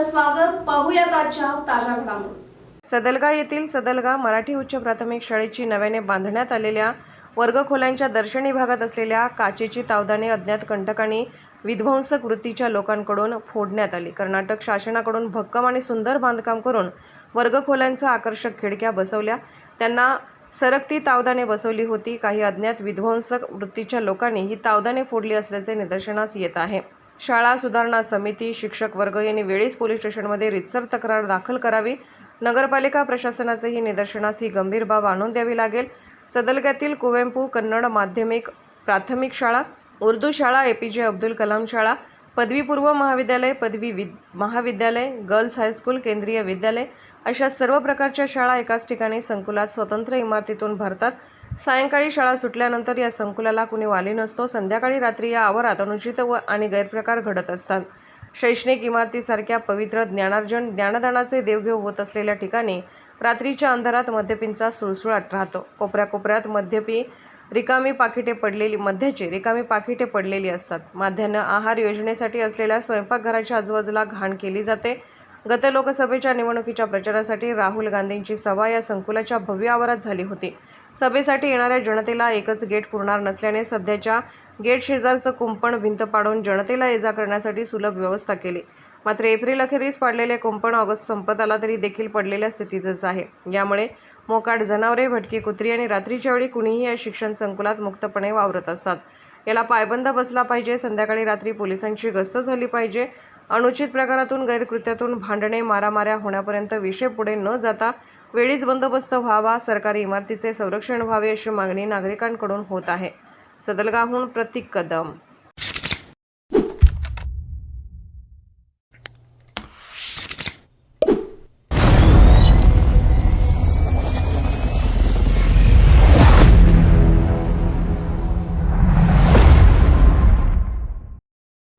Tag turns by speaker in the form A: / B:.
A: स्वागत. पाहूयात आजच्या ताज्या घडामोडी.
B: सदलगा येथील सदलगा मराठी उच्च प्राथमिक शाळेची नव्याने बांधण्यात आलेल्या वर्गखोल्यांच्या दर्शनी भागात असलेल्या काचेची तावदाने अज्ञात कंटकांनी विध्वंसक वृत्तीच्या लोकांकडून फोडण्यात आली. कर्नाटक शासनाकडून भक्कम आणि सुंदर बांधकाम करून वर्गखोल्यांचा आकर्षक खिडक्या बसवल्या. त्यांना सरकती तावदाने बसवली होती. काही अज्ञात विध्वंसक वृत्तीच्या लोकांनी ही तावदाने फोडली असल्याचे निदर्शनास येत आहे. शाळा सुधारणा समिती शिक्षक वर्ग यांनी वेळीच पोलीस स्टेशनमध्ये रितसर तक्रार दाखल करावी. नगरपालिका प्रशासनाचेही निदर्शनास ही गंभीर बाब आणून द्यावी लागेल. सदलग्यातील कुवेंपू कन्नड माध्यमिक प्राथमिक शाळा उर्दू शाळा ए पी जे अब्दुल कलाम शाळा पदवीपूर्व महाविद्यालय पदवी विद महाविद्यालय गर्ल्स हायस्कूल केंद्रीय विद्यालय अशा सर्व प्रकारच्या शाळा एकाच ठिकाणी संकुलात स्वतंत्र इमारतीतून भरतात. सायंकाळी शाळा सुटल्यानंतर या संकुलाला कुणी वाली नसतो. संध्याकाळी रात्री या आवारात अनुचित व आणि गैरप्रकार घडत असतात. शैक्षणिक इमारतीसारख्या पवित्र ज्ञानार्जन ज्ञानदानाचे देवघेव होत असलेल्या ठिकाणी रात्रीच्या अंधारात मद्यपींचा सुळसुळाट राहतो. कोपऱ्या कोपऱ्यात मद्यपी रिकामी पाकिटे पडलेली मध्याची रिकामी पाकिटे पडलेली असतात. माध्यान्ह आहार योजनेसाठी असलेल्या स्वयंपाकघराच्या आजूबाजूला घाण केली जाते. गत लोकसभेच्या निवडणुकीच्या प्रचारासाठी राहुल गांधींची सभा या संकुलाच्या भव्य आवारात झाली होती. सभेसाठी येणाऱ्या जनतेला एकच गेट पुरणार नसल्याने सध्याच्या गेट शेजारचं कुंपण भिंत पाडून जनतेला ये जा करण्यासाठी सुलभ व्यवस्था केली. मात्र एप्रिल अखेरीस पाडलेले कुंपण ऑगस्ट संपत आला तरी देखील पडलेल्या स्थितीतच आहे. यामुळे मोकाट जनावरे भटकी कुत्री आणि रात्रीच्या वेळी कुणीही या शिक्षण संकुलात मुक्तपणे वावरत असतात. याला पायबंद बसला पाहिजे संध्याकाळी रात्री पोलिसांची गस्त झाली पाहिजे. अनुचित प्रकारातून गैरकृत्यातून भांडणे मारामाऱ्या होण्यापर्यंत विषय पुढे न जाता वेळीच बंदोबस्त व्हावा सरकारी इमारतीचे संरक्षण व्हावे अशी मागणी नागरिकांकडून होत आहे. सदलगाहून प्रतीक कदम